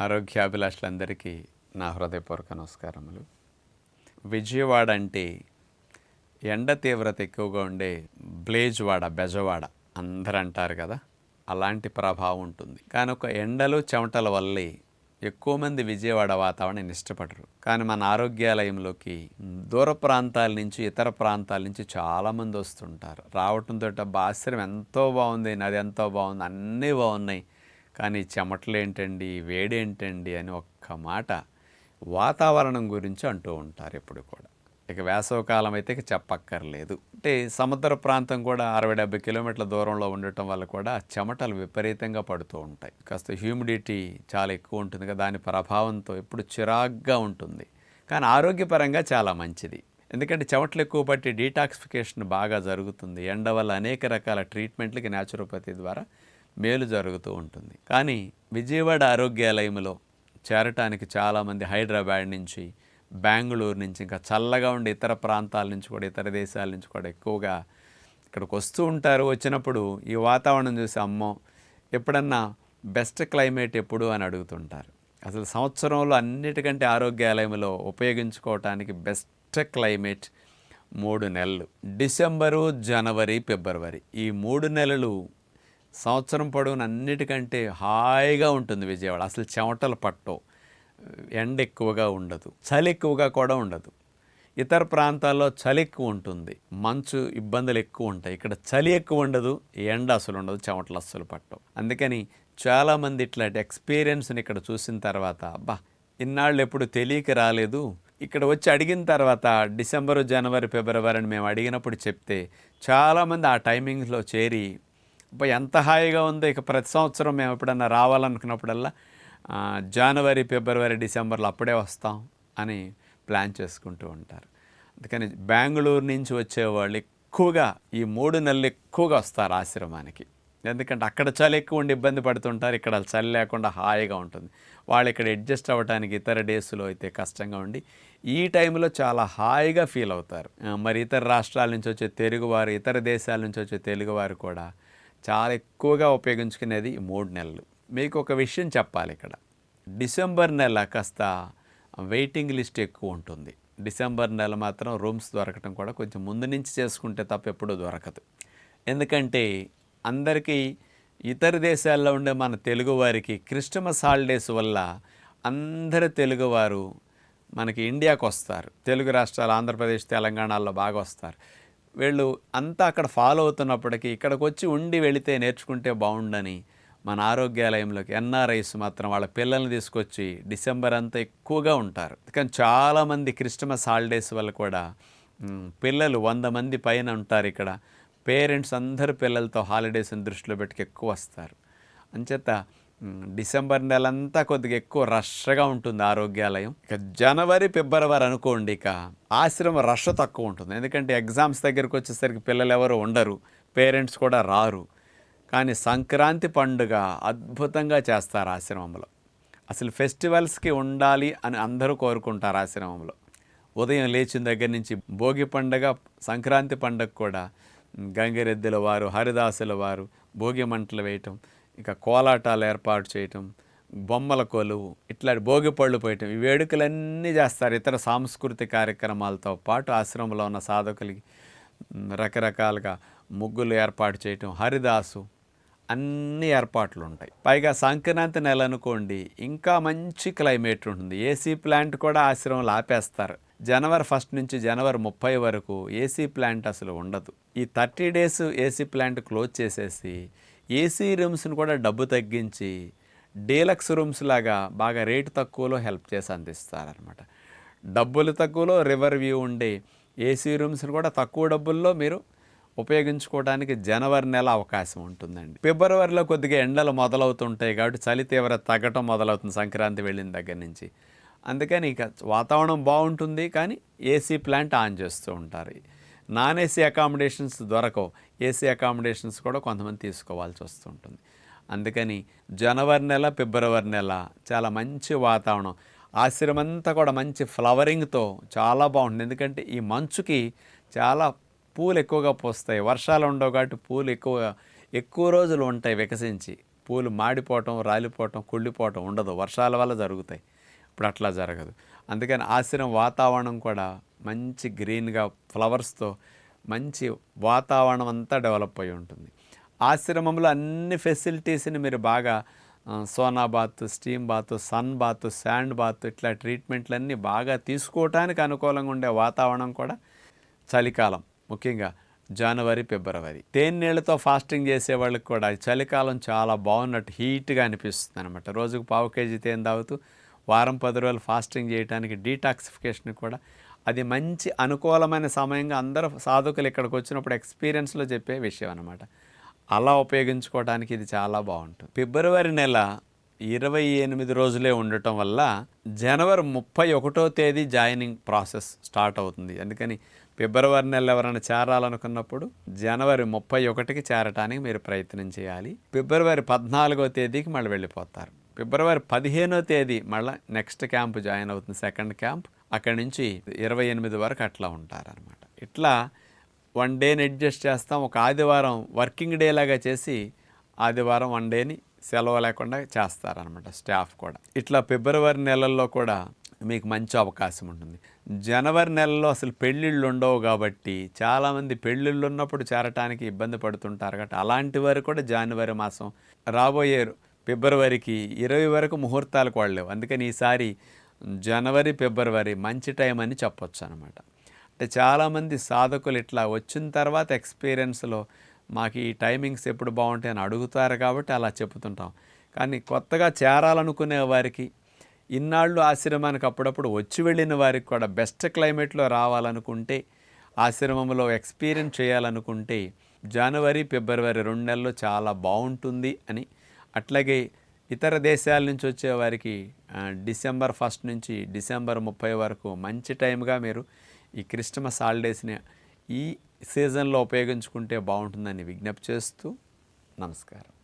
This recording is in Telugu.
ఆరోగ్యాభిలాషులందరికీ నా హృదయపూర్వక నమస్కారములు. విజయవాడ అంటే ఎండ తీవ్రత ఎక్కువగా ఉండే బ్లేజ్వాడ బెజవాడ అందరూ అంటారు కదా అలాంటి ప్రభావం ఉంటుంది. కానీ ఒక ఎండలు చెమటల వల్లే ఎక్కువ మంది విజయవాడ వాతావరణాన్ని ఇష్టపడరు. కానీ మన ఆరోగ్యాలయంలోకి దూర ప్రాంతాల నుంచి ఇతర ప్రాంతాల నుంచి చాలామంది వస్తుంటారు. రావటంతో బాశ్రం ఎంతో బాగుంది నది ఎంతో బాగుంది అన్నీ బాగున్నాయి. కానీ చెమటలేంటండి వేడేంటండి వేడి ఏంటండి అని ఒక్క మాట వాతావరణం గురించి అంటూ ఉంటారు ఎప్పుడు కూడా. ఇక వేసవకాలం అయితే ఇక చెప్పక్కర్లేదు. అంటే సముద్ర ప్రాంతం కూడా అరవై డెబ్బై కిలోమీటర్ల దూరంలో ఉండటం వల్ల కూడా చెమటలు విపరీతంగా పడుతూ ఉంటాయి. కాస్త హ్యూమిడిటీ చాలా ఎక్కువ ఉంటుంది కదా దాని ప్రభావంతో ఎప్పుడు చిరాగ్గా ఉంటుంది. కానీ ఆరోగ్యపరంగా చాలా మంచిది. ఎందుకంటే చెమటలు ఎక్కువ పట్టి డీటాక్సిఫికేషన్ బాగా జరుగుతుంది. ఎండ వల్ల అనేక రకాల ట్రీట్మెంట్లకి న్యాచురోపతి ద్వారా మేలు జరుగుతూ ఉంటుంది. కానీ విజయవాడ ఆరోగ్యాలయంలో చేరటానికి చాలామంది హైదరాబాద్ నుంచి బెంగళూరు నుంచి ఇంకా చల్లగా ఉండే ఇతర ప్రాంతాల నుంచి కూడా ఇతర దేశాల నుంచి కూడా ఎక్కువగా ఇక్కడికి వస్తూ ఉంటారు. వచ్చినప్పుడు ఈ వాతావరణం చూసి అమ్మో ఎప్పుడన్నా బెస్ట్ క్లైమేట్ ఎప్పుడు అని అడుగుతుంటారు. అసలు సంవత్సరంలో అన్నిటికంటే ఆరోగ్యాలయంలో ఉపయోగించుకోవటానికి బెస్ట్ క్లైమేట్ మూడు నెలలు. డిసెంబరు జనవరి ఫిబ్రవరి ఈ మూడు నెలలు సంవత్సరం పొడవున అన్నిటికంటే హాయిగా ఉంటుంది విజయవాడ. అసలు చెమటలు పట్టవు. ఎండ ఎక్కువగా ఉండదు. చలి ఎక్కువగా కూడా ఉండదు. ఇతర ప్రాంతాల్లో చలి ఎక్కువ ఉంటుంది. మంచు ఇబ్బందులు ఎక్కువ ఉంటాయి. ఇక్కడ చలి ఎక్కువ ఉండదు. ఎండ అసలు ఉండదు. చెమటలు అస్సలు పట్టవు. అందుకని చాలామంది ఇట్లాంటి ఎక్స్పీరియన్స్ని ఇక్కడ చూసిన తర్వాత అబ్బా! ఇన్నాళ్ళు ఎప్పుడు తెలియక రాలేదు. ఇక్కడ వచ్చి అడిగిన తర్వాత డిసెంబరు జనవరి ఫిబ్రవరి అని మేము అడిగినప్పుడు చెప్తే చాలామంది ఆ టైమింగ్స్లో చేరి ఎంత హాయిగా ఉందో. ఇక ప్రతి సంవత్సరం మేము ఎప్పుడన్నా రావాలనుకున్నప్పుడల్లా జనవరి ఫిబ్రవరి డిసెంబర్లో అప్పుడే వస్తాం అని ప్లాన్ చేసుకుంటూ ఉంటారు. అందుకని బెంగళూరు నుంచి వచ్చేవాళ్ళు ఎక్కువగా ఈ మూడు నెలలు ఎక్కువగా వస్తారు ఆశ్రమానికి. ఎందుకంటే అక్కడ చలి ఎక్కువ ఉండి ఇబ్బంది పడుతుంటారు. ఇక్కడ చలి లేకుండా హాయిగా ఉంటుంది. వాళ్ళు ఇక్కడ అడ్జస్ట్ అవ్వడానికి ఇతర డేస్లో అయితే కష్టంగా ఉండి ఈ టైంలో చాలా హాయిగా ఫీల్ అవుతారు. మరి ఇతర రాష్ట్రాల నుంచి వచ్చే తెలుగువారు ఇతర దేశాల నుంచి వచ్చే తెలుగువారు కూడా చాలా ఎక్కువగా ఉపయోగించుకునేది ఈ మూడు నెలలు. మీకు ఒక విషయం చెప్పాలి ఇక్కడ. డిసెంబర్ నెల కాస్త వెయిటింగ్ లిస్ట్ ఎక్కువ ఉంటుంది. డిసెంబర్ నెల మాత్రం రూమ్స్ దొరకటం కూడా కొంచెం ముందు నుంచి చేసుకుంటే తప్ప ఎప్పుడూ దొరకదు. ఎందుకంటే అందరికీ ఇతర దేశాల్లో ఉండే మన తెలుగు వారికి క్రిస్టమస్ హాలిడేస్ వల్ల అందరు తెలుగువారు మనకి ఇండియాకు వస్తారు తెలుగు రాష్ట్రాలు ఆంధ్రప్రదేశ్ తెలంగాణలో బాగా వస్తారు. వీళ్ళు అంతా అక్కడ ఫాలో అవుతున్నప్పటికీ ఇక్కడికి వచ్చి ఉండి వెళితే నేర్చుకుంటే బాగుండని మన ఆరోగ్యాలయంలోకి ఎన్ఆర్ఐస్ మాత్రం వాళ్ళ పిల్లల్ని తీసుకొచ్చి డిసెంబర్ అంతా ఎక్కువగా ఉంటారు. కానీ చాలామంది క్రిస్టమస్ హాలిడేస్ వల్ల కూడా పిల్లలు వంద మంది పైన ఉంటారు ఇక్కడ. పేరెంట్స్ అందరు పిల్లలతో హాలిడేస్ని దృష్టిలో పెట్టుకు ఎక్కువ వస్తారు. అంచేత డిసెంబర్ నెలంతా కొద్దిగా ఎక్కువ రష్గా ఉంటుంది ఆరోగ్యాలయం. ఇక జనవరి ఫిబ్రవరి అనుకోండి ఇక ఆశ్రమం రష్ తక్కువ ఉంటుంది. ఎందుకంటే ఎగ్జామ్స్ దగ్గరికి వచ్చేసరికి పిల్లలు ఎవరు ఉండరు పేరెంట్స్ కూడా రారు. కానీ సంక్రాంతి పండుగ అద్భుతంగా చేస్తారు ఆశ్రమంలో. అసలు ఫెస్టివల్స్కి ఉండాలి అని అందరూ కోరుకుంటారు ఆశ్రమంలో. ఉదయం లేచిన దగ్గర నుంచి భోగి పండగ సంక్రాంతి పండగ కూడా గంగిరెద్దుల వారు హరిదాసుల వారు భోగి మంటలు వేయటం ఇక కోలాటాలు ఏర్పాటు చేయటం బొమ్మల కొలువు ఇట్లాంటి భోగి పళ్ళు పోయటం ఈ వేడుకలన్నీ చేస్తారు ఇతర సాంస్కృతిక కార్యక్రమాలతో పాటు ఆశ్రమంలో ఉన్న సాధకులకి రకరకాలుగా ముగ్గులు ఏర్పాటు చేయటం హరిదాసు అన్ని ఏర్పాట్లు ఉంటాయి. పైగా సంక్రాంతి నెల అనుకోండి ఇంకా మంచి క్లైమేట్ ఉంటుంది. ఏసీ ప్లాంట్ కూడా ఆశ్రమంలో ఆపేస్తారు. జనవరి ఫస్ట్ నుంచి జనవరి ముప్పై వరకు ఏసీ ప్లాంట్ అసలు ఉండదు. ఈ thirty days AC plant close చేసేసి ఏసీ రూమ్స్ని కూడా డబ్బు తగ్గించి డీలక్స్ రూమ్స్ లాగా బాగా రేటు తక్కువలో హెల్ప్ చేసి అందిస్తారనమాట డబ్బులు తక్కువలో రివర్ వ్యూ ఉండే ఏసీ రూమ్స్ని కూడా తక్కువ డబ్బుల్లో మీరు ఉపయోగించుకోవడానికి జనవరి నెల అవకాశం ఉంటుందండి. ఫిబ్రవరిలో కొద్దిగా ఎండలు మొదలవుతుంటాయి కాబట్టి చలి తీవ్రత తగ్గటం మొదలవుతుంది సంక్రాంతి వెళ్ళిన దగ్గర నుంచి. అందుకని ఇక వాతావరణం బాగుంటుంది కానీ ఏసీ ప్లాంట్ ఆన్ చేస్తూ ఉంటారు. నాన్ ఏసీ అకామిడేషన్స్ దొరకవు. ఏసీ అకామిడేషన్స్ కూడా కొంతమంది తీసుకోవాల్సి వస్తుంటుంది. అందుకని జనవరి నెల ఫిబ్రవరి నెల చాలా మంచి వాతావరణం. ఆశ్రమం అంతా కూడా మంచి ఫ్లవరింగ్తో చాలా బాగుంటుంది. ఎందుకంటే ఈ మంచుకి చాలా పూలు ఎక్కువగా పూస్తాయి. వర్షాలు ఉండవు కాబట్టి పూలు ఎక్కువ ఎక్కువ రోజులు ఉంటాయి వికసించి. పూలు మాడిపోవటం రాలిపోవటం కుళ్ళిపోవటం ఉండదు. వర్షాల వల్ల జరుగుతాయి. ఇప్పుడు అట్లా జరగదు. అందుకని ఆశ్రమం వాతావరణం కూడా మంచి గ్రీన్గా ఫ్లవర్స్తో మంచి వాతావరణం అంతా డెవలప్ అయి ఉంటుంది. ఆశ్రమంలో అన్ని ఫెసిలిటీస్ని మీరు బాగా sauna bath steam bath sun bath sand bath ఇట్లా ట్రీట్మెంట్లన్నీ బాగా తీసుకోవటానికి అనుకూలంగా ఉండే వాతావరణం కూడా చలికాలం ముఖ్యంగా జనవరి ఫిబ్రవరి. తేనీళ్ళతో ఫాస్టింగ్ చేసే వాళ్ళకి కూడా చలికాలం చాలా బాగున్నట్టు హీట్గా అనిపిస్తుంది అనమాట రోజుకు పావు కేజీ తేనె తాగుతూ వారం పది రోజులు ఫాస్టింగ్ చేయడానికి డీటాక్సిఫికేషన్ కూడా అది మంచి అనుకూలమైన సమయంగా అందరూ సాధకులు ఇక్కడికి వచ్చినప్పుడు ఎక్స్పీరియన్స్లో చెప్పే విషయం అనమాట అలా ఉపయోగించుకోవడానికి ఇది చాలా బాగుంటుంది. ఫిబ్రవరి నెల ఇరవై ఎనిమిది రోజులే ఉండటం వల్ల జనవరి ముప్పై ఒకటో తేదీ జాయినింగ్ ప్రాసెస్ స్టార్ట్ అవుతుంది. అందుకని ఫిబ్రవరి నెల ఎవరైనా చేరాలనుకున్నప్పుడు జనవరి ముప్పై ఒకటికి చేరటానికి మీరు ప్రయత్నం చేయాలి. ఫిబ్రవరి పద్నాలుగో తేదీకి మళ్ళీ వెళ్ళిపోతారు. ఫిబ్రవరి పదిహేనో తేదీ మళ్ళీ నెక్స్ట్ క్యాంప్ జాయిన్ అవుతుంది. Second camp. అక్కడి నుంచి ఇరవై ఎనిమిది వరకు అట్లా ఉంటారనమాట ఇట్లా వన్ డేని అడ్జస్ట్ చేస్తాం. ఒక ఆదివారం వర్కింగ్ డే లాగా చేసి ఆదివారం వన్ డేని సెలవు లేకుండా చేస్తారనమాట స్టాఫ్ కూడా. ఇట్లా ఫిబ్రవరి నెలల్లో కూడా మీకు మంచి అవకాశం ఉంటుంది. జనవరి నెలలో అసలు పెళ్ళిళ్ళు ఉండవు కాబట్టి చాలామంది పెళ్ళిళ్ళు ఉన్నప్పుడు చేరటానికి ఇబ్బంది పడుతుంటారు కాబట్టి అలాంటి వారు కూడా జనవరి మాసం రాబోయే ఫిబ్రవరికి ఇరవై వరకు ముహూర్తాలకు వాళ్ళేవు అందుకని ఈసారి జనవరి ఫిబ్రవరి మంచి టైం అని చెప్పొచ్చు అనమాట అంటే చాలామంది సాధకులు ఇట్లా వచ్చిన తర్వాత ఎక్స్పీరియన్స్లో మాకు ఈ టైమింగ్స్ ఎప్పుడు బాగుంటాయి అని అడుగుతారు కాబట్టి అలా చెప్తుంటాం కానీ కొత్తగా చేరాలనుకునే వారికి ఇన్నాళ్ళు ఆశ్రమానికి అప్పుడప్పుడు వచ్చి వెళ్ళిన వారికి కూడా బెస్ట్ క్లైమేట్లో రావాలనుకుంటే ఆశ్రమంలో ఎక్స్పీరియన్స్ చేయాలనుకుంటే జనవరి ఫిబ్రవరి రెండు నెలలు చాలా బాగుంటుంది అని అట్లాగే ఇతర దేశాల నుంచి వచ్చే వారికి డిసెంబర్ ఫస్ట్ నుంచి డిసెంబర్ ముప్పై వరకు మంచి టైంగా మీరు ఈ క్రిస్టమస్ హాలిడేస్ని ఈ సీజన్లో ఉపయోగించుకుంటే బాగుంటుందని విజ్ఞప్తి చేస్తూ నమస్కారం.